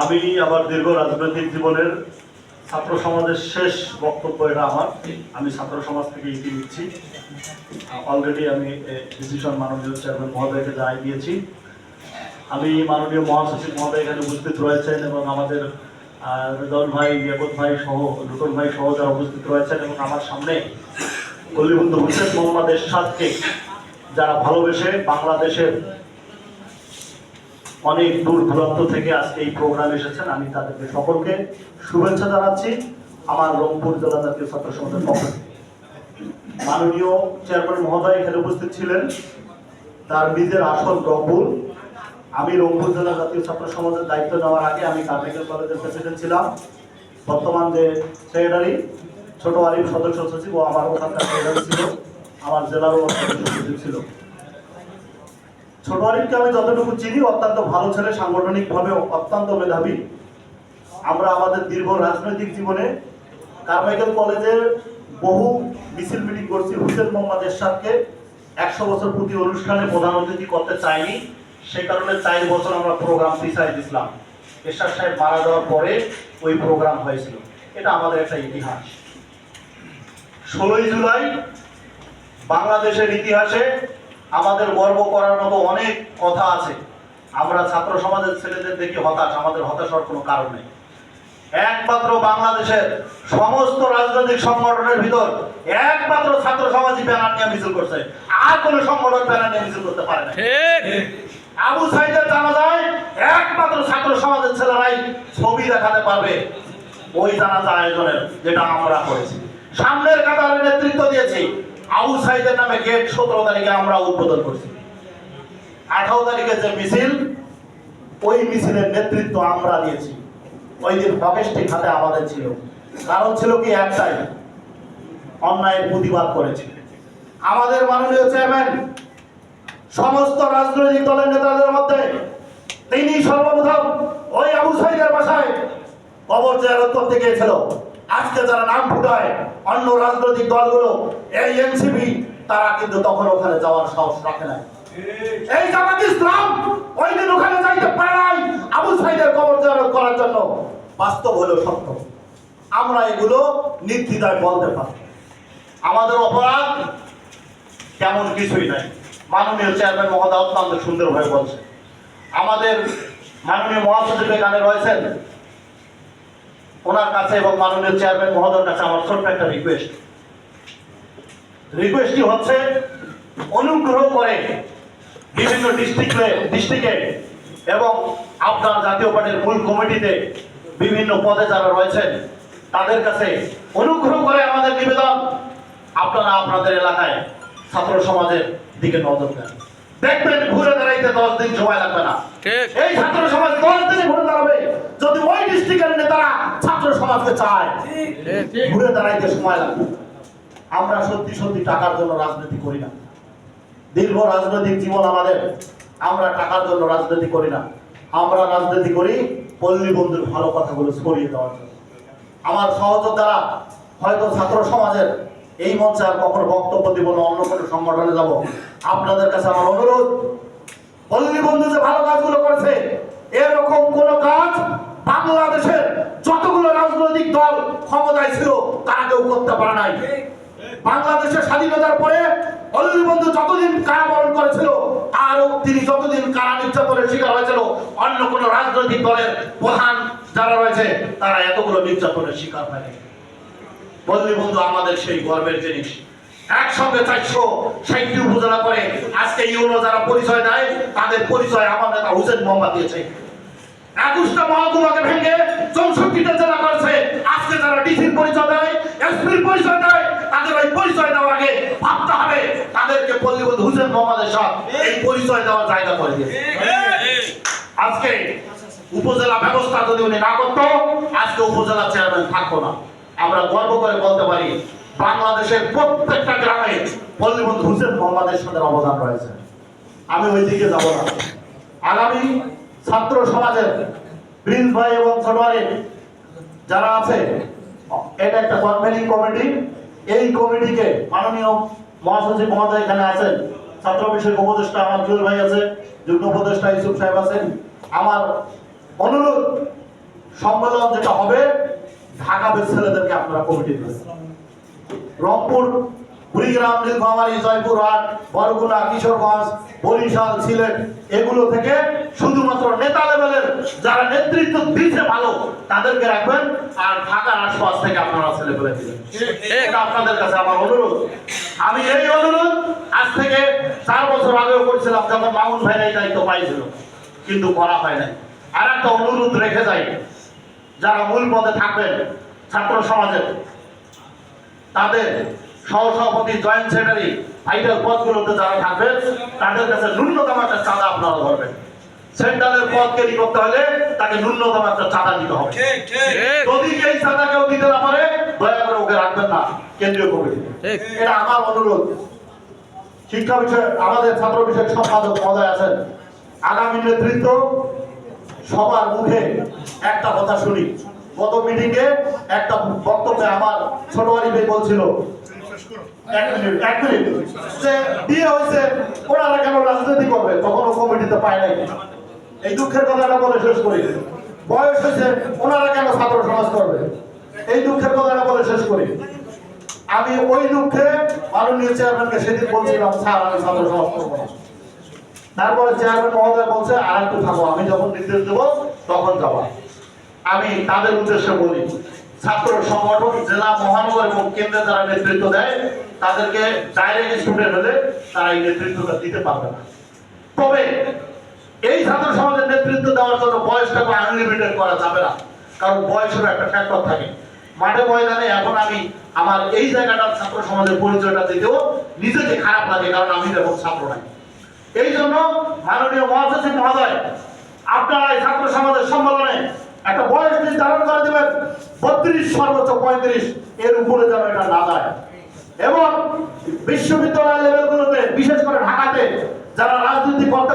আমি আমার দীর্ঘ রাজনৈতিক জীবনের ছাত্র সমাজের শেষ বক্তব্য এটা আমার। আমি ছাত্র সমাজ থেকে ইতি নিচ্ছি। অলরেডি আমি ডিসিশন মাননীয় চেয়ারম্যান মহোদয়কে জানাই দিয়েছি। আমি মাননীয় মহাসচিব মহোদয় এখানে উপস্থিত রয়েছেন এবং আমাদের রেজাউল ভাই ইয়াকুত ভাই সহ লুটন ভাই সহ যারা উপস্থিত রয়েছেন এবং আমার সামনে কলিবন্ধু হোসেন মোহাম্মদ এরশাদকে যারা ভালোবেসে বাংলাদেশের অনেক দূর দূরান্ত থেকে আজকে এই প্রোগ্রাম এসেছেন। আমি তাদেরকে সকলকে শুভেচ্ছা জানাচ্ছি। আমার রংপুর জেলা জাতীয় ছাত্র সমাজের পক্ষ মাননীয় চেয়ারম্যান মহোদয়, এখানে উপস্থিত ছিলেন। তার নিজের আসল রংপুর। আমি রংপুর জেলা জাতীয় ছাত্র সমাজের দায়িত্ব নেওয়ার আগে আমি কার্মিকেল কলেজের প্রেসিডেন্ট ছিলাম। বর্তমান যে সেক্রেটারি ছোট আলিম সদস্য সচিব ও আমার ওখানকার সেক্রেটারি ছিল। আমার জেলারও সদস্য সচিব ছিল। আলিমকে আমি যতটুকু চিনি অত্যন্ত ভালো ছেলে, সাংগঠনিকভাবে অত্যন্ত মেধাবী। আমরা আমাদের দীর্ঘ রাজনৈতিক জীবনে কারমাইকেল কলেজের বহু মিছিল মিটিং করছি। হুসেন মোহাম্মদ এরশাদকে একশো বছর প্রতি অনুষ্ঠানে প্রধান অতিথি করতে চাইনি। সেই কারণে চার বছর আমরা প্রোগ্রাম পিছাই দিছিলাম। এরশাদ সাহেব মারা যাওয়ার পরে ওই প্রোগ্রাম হয়েছিল। এটা আমাদের একটা ইতিহাস। ষোলোই জুলাই বাংলাদেশের ইতিহাসে আমাদের গর্ব করার মতো অনেক কথা আছে। আমরা ছাত্র সমাজের ছেলেদের দেখি হতাশ আমাদের হতাশার কোনো কারণ নেই। একমাত্র বাংলাদেশের সমস্ত রাজনৈতিক সংগঠনের ভিতর একমাত্র ছাত্র সমাজই ব্যানার নিয়ে মিছিল করছে। আর কোনো সংগঠন ব্যানার নিয়ে মিছিল করতে পারে না। আবু সাইদের জানা যায় একমাত্র ছাত্র সমাজের ছেলেরাই ছবি দেখাতে পারবে ওই জানাজা আয়োজনের যেটা আমরা করেছি। সামনের কাতারে নেতৃত্ব দিয়েছি। আবু সাইদের নামে গেট সতেরো তারিখে আমরা উদ্বোধন করছি। আঠারো তারিখে যে মিছিল, ওই মিছিলের নেতৃত্ব আমরা দিয়েছি। ওই দিন হকেস্টিক খাতে আমাদের ছিল। কারণ ছিল কি, একটাই, অন্যায়ের প্রতিবাদ করেছি। আমাদের মাননীয় চেয়ারম্যান, সমস্ত রাজনৈতিক দলের নেতাদের মধ্যে তিনি সর্বপ্রথম ওই আবু সাইদের বাসায় কবর জিয়ারত করতে গিয়েছিল। আজকে যারা নাম ফুটায় অন্য রাজনৈতিক দলগুলো, এই এনসিপি, তারা কিন্তু তখন ওখানে যাওয়ার সাহস রাখে নাই। এই জামাত ইসলাম ওই দিন ওখানে যাইতে পারে নাই, আবু সাইদের কবর জিয়ারত করার জন্য। বাস্তব হলো সত্য। আমরা এগুলো নির্দ্বিধায় বলতে পারি। আমাদের অপরাধ তেমন কিছুই নাই। মাননীয় চেয়ারম্যান মহোদয় অত্যন্ত সুন্দরভাবে বলছে আমাদের মাননীয় মহাসচিব এখানে রয়েছেন ওনার কাছে এবং মাননীয় চেয়ারম্যান মহোদয়ের কাছে আমার ছোট্ট একটা রিকোয়েস্ট রিকোয়েস্টটি হচ্ছে অনুগ্রহ করে বিভিন্ন ডিস্ট্রিক্টে ডিস্ট্রিক্টে এবং আপনার জাতীয় পার্টির মূল কমিটিতে বিভিন্ন পদে যারা রয়েছেন তাদের কাছে অনুগ্রহ করে আমাদের নিবেদন। আপনারা আপনাদের এলাকায় ছাত্র সমাজের দিকে নজর দেন। দেখবেন ঘুরে দাঁড়াইতে দশ দিন সময় লাগবে না। এই ছাত্র সমাজ দশ দিনে ঘুরে দাঁড়াবে। যদি ওই ডিস্ট্রিক্টের নেতারা ছাত্র সমাজকে চায় ঘুরে দাঁড়াইতে সময় লাগবে। আমরা সত্যি সত্যি টাকার জন্য রাজনীতি করি না। দীর্ঘ রাজনৈতিক জীবন আমাদের আমরা টাকার জন্য রাজনীতি করি না। আমরা রাজনীতি করি পল্লী বন্ধুর ভালো কথাগুলো ছড়িয়ে দেওয়ার জন্য। আমার সহযোদ্ধারা হয়তো ছাত্র সমাজের এই মঞ্চে আর কখনো বক্তব্য দিব না অন্য কোনো সংগঠনে যাব। আপনাদের কাছে আমার অনুরোধ পল্লী বন্ধু যে ভালো কাজগুলো করেছে এরকম কোন কাজ বাংলাদেশের যতগুলো রাজনৈতিক দল ক্ষমতায় ছিল, তারা কেউ করতে পারে নাই। বাংলাদেশের স্বাধীনতার পরে অল্লি বন্ধু যতদিন কারাবরণ করেছিল আরও তিনি যতদিন কারা নির্যাতনের শিকার হয়েছিল, অন্য কোন রাজনৈতিক দলের প্রধান যারা রয়েছে, তারা এতগুলো নির্যাতনের শিকার হয়নি। বন্ধু আমাদের সেই গর্বের জিনিস। একসঙ্গে চারশো ষাটটি উপজেলা করে আজকে ইউনো যারা পরিচয় দেয়, তাদের পরিচয় আমার নেতা হুসেন মোহাম্মদ দিয়েছে। একুশটা মহকুমাকে ভেঙে চৌষট্টিটা জেলা করেছে। আজকে যারা ডিসির পরিচয় দেয়, এসপির পরিচয় দেয়, তাদের ওই পরিচয় দেওয়ার আগে ভাবতে হবে, তাদেরকে পল্লীবন্ধু হুসেন মোহাম্মদের সাথ এই পরিচয় দেওয়ার জায়গা করে আজকে উপজেলা ব্যবস্থা যদি উনি না করতো, আজকে উপজেলা চেয়ারম্যান থাকতো না। আমরা গর্ব করে বলতে পারি, বাংলাদেশের প্রত্যেকটা গ্রামে পল্লীবন্ধু হুসেন মোহাম্মদের সাথে অবদান রয়েছে। আমি ওই দিকে যাব না। আগামী ছাত্র সমাজের প্রিন্স ভাই এবং ছোটবাড়ি যারা আছে, এটা একটা কনভেনিং কমিটি এই কমিটিকে মাননীয় মহাসচিব মহোদয় এখানে আছেন। ছাত্র বিষয়ক উপদেষ্টা আমার জুয়েল ভাই আছে, যুগ্ম উপদেষ্টা ইউসুফ সাহেব আছেন। আমার অনুরোধ, সম্মেলন যেটা হবে ঢাকা ছেলেদেরকে আপনারা কমিটি রংপুর কুড়িগ্রাম, নীলফামারী, জয়পুরহাট, বরগুনা, কিশোরগঞ্জ, বরিশাল, সিলেট, এগুলো থেকে শুধুমাত্র নেতা লেভেলের যারা নেতৃত্ব দিচ্ছে ভালো, তাদেরকে রাখবেন আর ঢাকার আশপাশ থেকে আপনারা ছেলে ফেলে দিবেন। এটা আপনাদের কাছে আমার অনুরোধ। আমি এই অনুরোধ আজ থেকে চার বছর আগেও করছিলাম যখন মামুন ভাই এই দায়িত্ব পাইছিল, কিন্তু করা হয় নাই। আর একটা অনুরোধ রেখে যাই, যারা মূল পদে থাকবেন ছাত্র সমাজের, তাদের সহসভাপতি জয়েন্ট সেক্রেটারি ভাইটাল পদগুলোতে যারা থাকবে। তাদের কাছে ন্যূনতম একটা চাঁদা আপনারা ধরবেন। সেন্ট্রালের পদ কেরি করতে হলে তাকে ন্যূনতম একটা চাঁদা দিতে হবে। ঠিক ঠিক। যদি এই চাঁদা কেউ দিতে না পারে দয়া করে ওকে রাখবেন না কেন্দ্রীয় কমিটি। এটা আমার অনুরোধ। শিক্ষা বিষয়ে আমাদের ছাত্র বিষয়ক সম্পাদক মহোদয় আছেন। আগামী নেতৃত্ব সবার মুখে একটা কথা শুনি। গত মিটিংয়ে একটা বক্তব্যে আমার ছোট আলী বলছিল আমি ওই দুঃখে মাননীয় চেয়ারম্যানকে সেদিন বলছিলাম, স্যার, আমি ছাত্র সমাজ করব তারপরে চেয়ারম্যান মহোদয় বলছে, আর একটু থাকো আমি যখন নির্দেশ দেবো, তখন যাব। আমি তাদের উদ্দেশ্যে বলি ছাত্র সংগঠন, জেলা মহানগর এবং কেন্দ্রে যারা নেতৃত্ব দেয়, তাদেরকে ডাইরেক্ট স্টুডেন্ট হলে তারা এই নেতৃত্বটা দিতে পারবে না। তবে এই ছাত্র সমাজের নেতৃত্ব দেওয়ার জন্য বয়সটাকে আনলিমিটেড করা যাবে না, কারণ বয়সের একটা ফ্যাক্টর থাকে। মাঠে ময়দানে এখন আমি আমার এই জায়গাটার ছাত্র সমাজের পরিচয়টা দিতেও নিজেকে খারাপ লাগে, কারণ আমি এখন ছাত্র নাই। এই জন্য মাননীয় মহাসচিব মহোদয়, আপনারা এই ছাত্র সমাজের সম্মেলনে একটা বয়স নির্ধারণ করে দেবেন, বত্রিশ, সর্বোচ্চ পঁয়ত্রিশ, এর উপরে যেন এটা না যায়। এবং বিশ্ববিদ্যালয় লেভেলগুলোতে বিশেষ করে ঢাকাতে, যারা রাজনীতি করতে